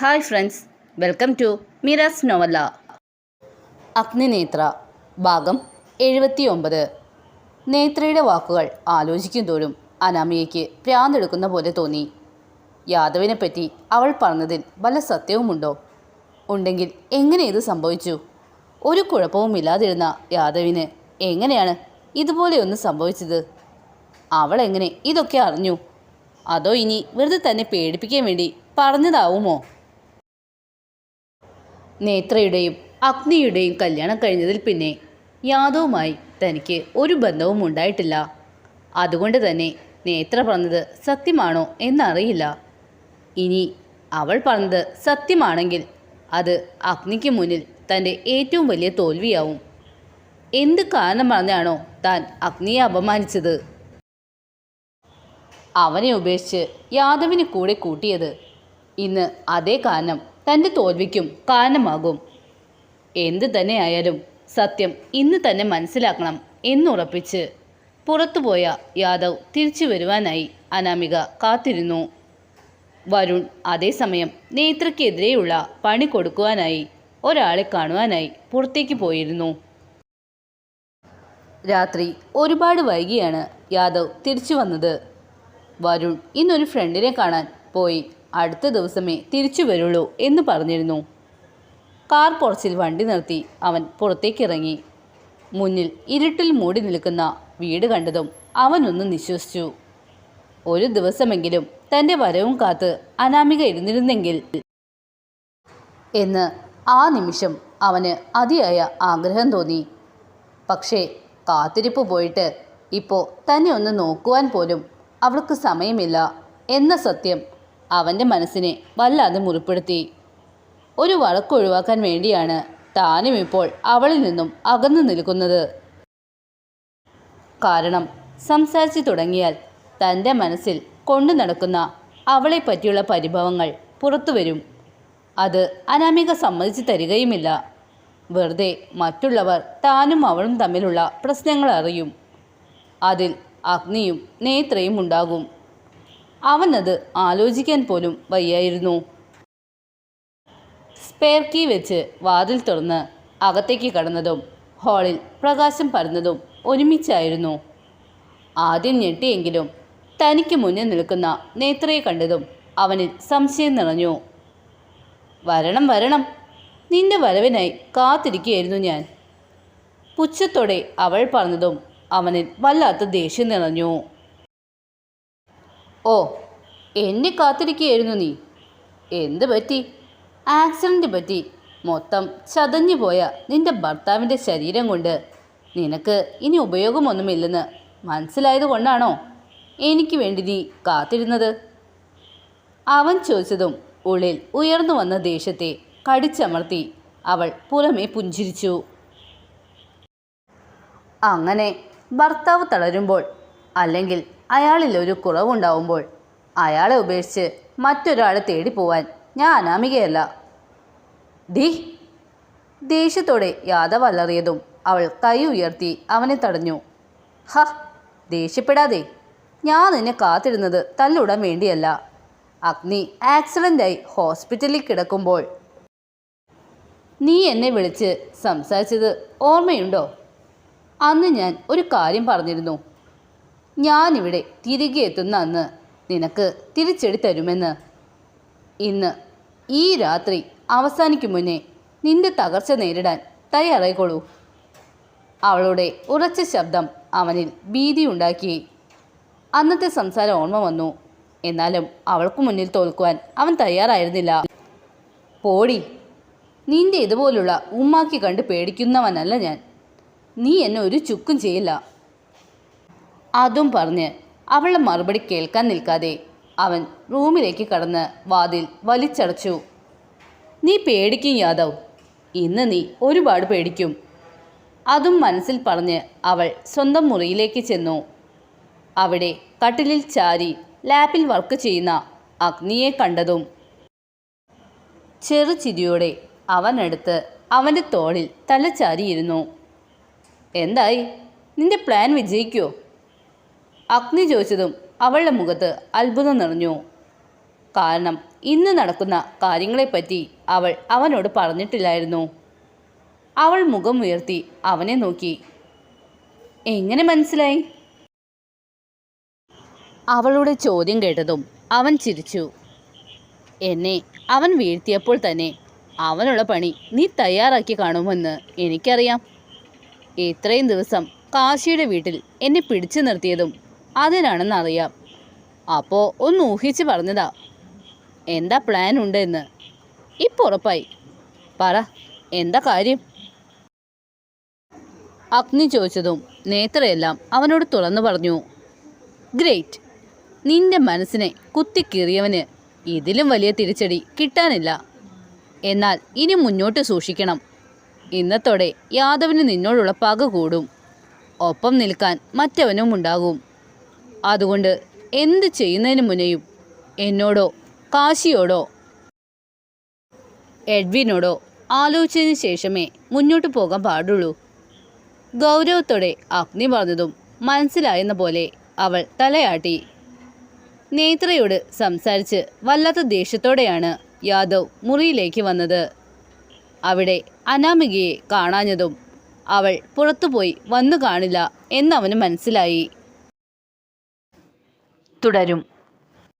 Hi friends welcome to Miras novella. Agninetra ഭാഗം എഴുപത്തി ഒമ്പത് നേത്രയുടെ വാക്കുകൾ ആലോചിക്കും തോറും അനാമിയയ്ക്ക് പ്രാന്തെടുക്കുന്ന പോലെ തോന്നി. യാദവിനെ പറ്റി അവൾ പറഞ്ഞതിൽ വല്ല സത്യവുമുണ്ടോ? ഉണ്ടെങ്കിൽ എങ്ങനെ ഇത് സംഭവിച്ചു? ഒരു കുഴപ്പവുമില്ലാതിരുന്ന യാദവിന് എങ്ങനെയാണ് ഇതുപോലെയൊന്ന് സംഭവിച്ചത്? അവൾ എങ്ങനെ ഇതൊക്കെ അറിഞ്ഞു? അതോ ഇനി വെറുതെ തന്നെ പേടിപ്പിക്കാൻ വേണ്ടി പറഞ്ഞതാവുമോ? നേത്രയുടെയും അഗ്നിയുടെയും കല്യാണം കഴിഞ്ഞതിൽ പിന്നെ യാദവുമായി തനിക്ക് ഒരു ബന്ധവും ഉണ്ടായിട്ടില്ല. അതുകൊണ്ട് തന്നെ നേത്ര പറഞ്ഞത് സത്യമാണോ എന്നറിയില്ല. ഇനി അവൾ പറഞ്ഞത് സത്യമാണെങ്കിൽ അത് അഗ്നിക്ക് മുന്നിൽ തന്റെ ഏറ്റവും വലിയ തോൽവിയാവും. എന്ത് കാരണം പറഞ്ഞാണോ താൻ അഗ്നിയെ അപമാനിച്ചത്? അവനെ ഉപേക്ഷിച്ച് യാദവിന് കൂടെ കൂട്ടിയത്. ഇന്ന് അതേ കാരണം തന്റെ തോൽവിക്കും കാരണമാകും. എന്ത് തന്നെയായാലും സത്യം ഇന്ന് തന്നെ മനസ്സിലാക്കണം എന്നുറപ്പിച്ച് പുറത്തുപോയ യാദവ് തിരിച്ചു വരുവാനായി അനാമിക കാത്തിരുന്നു. വരുൺ അതേസമയം നേത്രയ്ക്കെതിരെയുള്ള പണി കൊടുക്കുവാനായി ഒരാളെ കാണുവാനായി പുറത്തേക്ക് പോയിരുന്നു. രാത്രി ഒരുപാട് വൈകിയാണ് യാദവ് തിരിച്ചു വന്നത്. വരുൺ ഇന്നൊരു ഫ്രണ്ടിനെ കാണാൻ പോയി. അടുത്ത ദിവസമേ തിരിച്ചു വരുള്ളൂ എന്ന് പറഞ്ഞിരുന്നു. കാർ പോർച്ചിൽ വണ്ടി നിർത്തി. അവൻ പുറത്തേക്കിറങ്ങി. മുന്നിൽ ഇരുട്ടിൽ മൂടി നിൽക്കുന്ന വീട് കണ്ടതും അവനൊന്ന് നിശ്വസിച്ചു. ഒരു ദിവസമെങ്കിലും തന്റെ വരവും കാത്ത് അനാമിക ഇരുന്നിരുന്നെങ്കിൽ എന്ന് ആ നിമിഷം അവന് അതിയായ ആഗ്രഹം തോന്നി. പക്ഷേ കാത്തിരിപ്പ് പോയിട്ട് ഇപ്പോൾ തന്നെ ഒന്ന് നോക്കുവാൻ പോലും അവൾക്ക് സമയമില്ല എന്ന സത്യം അവന്റെ മനസ്സിനെ വല്ലാതെ മുറിപ്പെടുത്തി. ഒരു വഴക്കൊഴിവാക്കാൻ വേണ്ടിയാണ് താനും ഇപ്പോൾ അവളിൽ നിന്നും അകന്നു നിൽക്കുന്നത്. കാരണം സംസാരിച്ചു തുടങ്ങിയാൽ തന്റെ മനസ്സിൽ കൊണ്ടു നടക്കുന്ന അവളെ പറ്റിയുള്ള പരിഭവങ്ങൾ പുറത്തു വരും. അത് അനാമിക സമ്മതിച്ചു തരികയുമില്ല. വെറുതെ മറ്റുള്ളവർ താനും അവളും തമ്മിലുള്ള പ്രശ്നങ്ങൾ അറിയും. അതിൽ അഗ്നിയും നേത്രയും ഉണ്ടാകും. അവനത് ആലോചിക്കാൻ പോലും വയ്യായിരുന്നു. സ്പെയർ കീ വെച്ച് വാതിൽ തുറന്ന് അകത്തേക്ക് കടന്നതും ഹാളിൽ പ്രകാശം പരന്നതും ഒരുമിച്ചായിരുന്നു. ആദ്യം ഞെട്ടിയെങ്കിലും തനിക്ക് മുന്നിൽ നിൽക്കുന്ന നേത്രയെ കണ്ടതും അവനിൽ സംശയം നിറഞ്ഞു. വരണം വരണം. നിന്റെ വരവിനായി കാത്തിരിക്കുകയായിരുന്നു ഞാൻ. പുച്ഛത്തോടെ അവൾ പറഞ്ഞതും അവനിൽ വല്ലാത്ത ദേഷ്യം നിറഞ്ഞു. ഓ എന്നെ കാത്തിരിക്കുകയായിരുന്നു നീ. എന്ത് പറ്റി? ആക്സിഡന്റ് പറ്റി. മൊത്തം ചതഞ്ഞു പോയ നിന്റെ ഭർത്താവിന്റെ ശരീരം കൊണ്ട്. നിനക്ക് ഇനി ഉപയോഗമൊന്നുമില്ലെന്ന് മനസ്സിലായത് കൊണ്ടാണോ എനിക്ക് വേണ്ടി നീ കാത്തിരുന്നത്? അവൻ ചോദിച്ചതും ഉള്ളിൽ ഉയർന്നു വന്ന ദേഷ്യത്തെ കടിച്ചമർത്തി അവൾ പുറമേ പുഞ്ചിരിച്ചു. അങ്ങനെ ഭർത്താവ് തളരുമ്പോൾ അല്ലെങ്കിൽ അയാളിൽ ഒരു കുറവുണ്ടാവുമ്പോൾ അയാളെ ഉപേക്ഷിച്ച് മറ്റൊരാളെ തേടി പോവാൻ ഞാൻ അനാമികയല്ല. ഡി ദേഷ്യത്തോടെ യാദവ് അലറിയതും അവൾ കൈ ഉയർത്തി അവനെ തടഞ്ഞു. ഹ ദേഷ്യപ്പെടാതെ. ഞാൻ നിന്നെ കാത്തിരുന്നത് തല്ലിടാൻ വേണ്ടിയല്ല. അഗ്നി ആക്സിഡന്റായി ഹോസ്പിറ്റലിൽ കിടക്കുമ്പോൾ നീ എന്നെ വിളിച്ച് സംസാരിച്ചത് ഓർമ്മയുണ്ടോ? അന്ന് ഞാൻ ഒരു കാര്യം പറഞ്ഞിരുന്നു. ഞാനിവിടെ തിരികെ എത്തുന്ന അന്ന് നിനക്ക് തിരിച്ചെടുത്തരുമെന്ന് ഇന്ന് ഈ രാത്രി അവസാനിക്കും മുന്നേ നിന്റെ തകർച്ച നേരിടാൻ തയ്യാറായിക്കോളൂ. അവളുടെ ഉറച്ച ശബ്ദം അവനിൽ ഭീതിയുണ്ടാക്കി അന്നത്തെ സംസാരം ഓർമ്മ വന്നു. എന്നാലും അവൾക്ക് മുന്നിൽ തോൽക്കുവാൻ അവൻ തയ്യാറായിരുന്നില്ല. പോടി നിന്റെ ഇതുപോലുള്ള ഉമ്മാക്കി കണ്ട് പേടിക്കുന്നവനല്ല ഞാൻ. നീ എന്നെ ഒരു ചുക്കും ചെയ്യില്ല. അതും പറഞ്ഞ് അവളുടെ മറുപടി കേൾക്കാൻ നിൽക്കാതെ അവൻ റൂമിലേക്ക് കടന്ന് വാതിൽ വലിച്ചടച്ചു. നീ പേടിക്കും യാദവ്. ഇന്ന് നീ ഒരുപാട് പേടിക്കും. അതും മനസ്സിൽ പറഞ്ഞ് അവൾ സ്വന്തം മുറിയിലേക്ക് ചെന്നു. അവിടെ കട്ടിലിൽ ചാരി ലാപ്പിൽ വർക്ക് ചെയ്യുന്ന അഗ്നിയെ കണ്ടതും ചെറുചിരിയോടെ അവനടുത്ത് അവന്റെ തോളിൽ തലച്ചാരിയിരുന്നു എന്തായി? നിന്റെ പ്ലാൻ വിജയിക്കുമോ അഗ്നി ചോദിച്ചതും അവളുടെ മുഖത്ത് അത്ഭുതം നിറഞ്ഞു. കാരണം ഇന്ന് നടക്കുന്ന കാര്യങ്ങളെപ്പറ്റി അവൾ അവനോട് പറഞ്ഞിട്ടില്ലായിരുന്നു. അവൾ മുഖം ഉയർത്തി അവനെ നോക്കി. എങ്ങനെ മനസ്സിലായി? അവളുടെ ചോദ്യം കേട്ടതും അവൻ ചിരിച്ചു. എന്നെ അവൻ വീഴ്ത്തിയപ്പോൾ തന്നെ അവനുള്ള പണി നീ തയ്യാറാക്കി കാണുമെന്ന് എനിക്കറിയാം. ഇത്രയും ദിവസം കാശിയുടെ വീട്ടിൽ എന്നെ പിടിച്ചു നിർത്തിയതും അതിനാണെന്നറിയാം. അപ്പോൾ ഒന്ന് ഊഹിച്ച് പറഞ്ഞതാ. എന്താ പ്ലാൻ ഉണ്ടെന്ന്. ഇപ്പോൾ ഉറപ്പായി. പറ എന്താ കാര്യം? അഗ്നി ചോദിച്ചതും നേത്രയെല്ലാം അവനോട് തുറന്നു പറഞ്ഞു. ഗ്രേറ്റ്. നിന്റെ മനസ്സിനെ കുത്തിക്കീറിയവന് ഇതിലും വലിയ തിരിച്ചടി കിട്ടാനില്ല. എന്നാൽ ഇനി മുന്നോട്ട് സൂക്ഷിക്കണം. ഇന്നത്തോടെ യാദവിന് നിന്നോടുള്ള പക കൂടും. ഒപ്പം നിൽക്കാൻ മറ്റവനും ഉണ്ടാകും അതുകൊണ്ട് എന്ത് ചെയ്യുന്നതിന് മുന്നെയും എന്നോടോ കാശിയോടോ എഡ്വിനോടോ ആലോചിച്ചതിന് ശേഷമേ മുന്നോട്ട് പോകാൻ പാടുള്ളൂ. ഗൗരവത്തോടെ അഗ്നി പറഞ്ഞതും മനസ്സിലായെന്ന പോലെ അവൾ തലയാട്ടി. നേത്രയോട് സംസാരിച്ച് വല്ലാത്ത ദേഷ്യത്തോടെയാണ് യാദവ് മുറിയിലേക്ക് വന്നത്. അവിടെ അനാമികയെ കാണാഞ്ഞതും അവൾ പുറത്തുപോയി വന്നു കാണില്ല എന്നവന് മനസ്സിലായി. തുടരും